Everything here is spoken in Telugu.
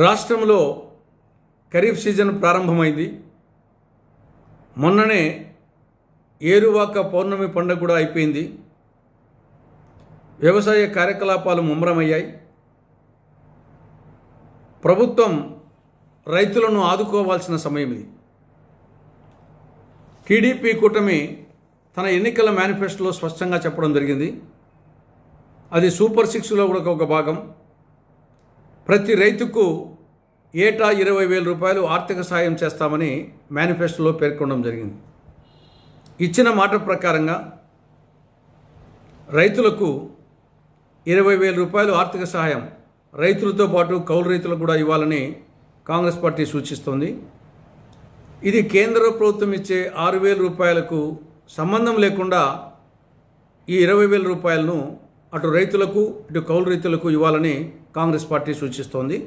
రాష్ట్రంలో ఖరీఫ్ సీజన్ ప్రారంభమైంది. మొన్ననే ఏరువాక పౌర్ణమి పండుగ కూడా అయిపోయింది. వ్యవసాయ కార్యకలాపాలు ముమ్మరమయ్యాయి. ప్రభుత్వం రైతులను ఆదుకోవాల్సిన సమయం ఇది. టీడీపీ కూటమి తన ఎన్నికల మేనిఫెస్టోలో స్పష్టంగా చెప్పడం జరిగింది. అది సూపర్ సిక్స్లో కూడా ఒక భాగం. ప్రతి రైతుకు ఏటా ఇరవై వేల రూపాయలు ఆర్థిక సాయం చేస్తామని మేనిఫెస్టోలో పేర్కొనడం జరిగింది. ఇచ్చిన మాట ప్రకారంగా రైతులకు ఇరవై వేల రూపాయలు ఆర్థిక సహాయం రైతులతో పాటు కౌలు రైతులకు కూడా ఇవ్వాలని కాంగ్రెస్ పార్టీ సూచిస్తోంది. ఇది కేంద్ర ప్రభుత్వం ఇచ్చే ఆరు వేల రూపాయలకు సంబంధం లేకుండా ఈ ఇరవై వేల రూపాయలను అటు రైతులకు ఇటు కౌలు రైతులకు ఇవ్వాలని కాంగ్రెస్ పార్టీ సూచిస్తోంది.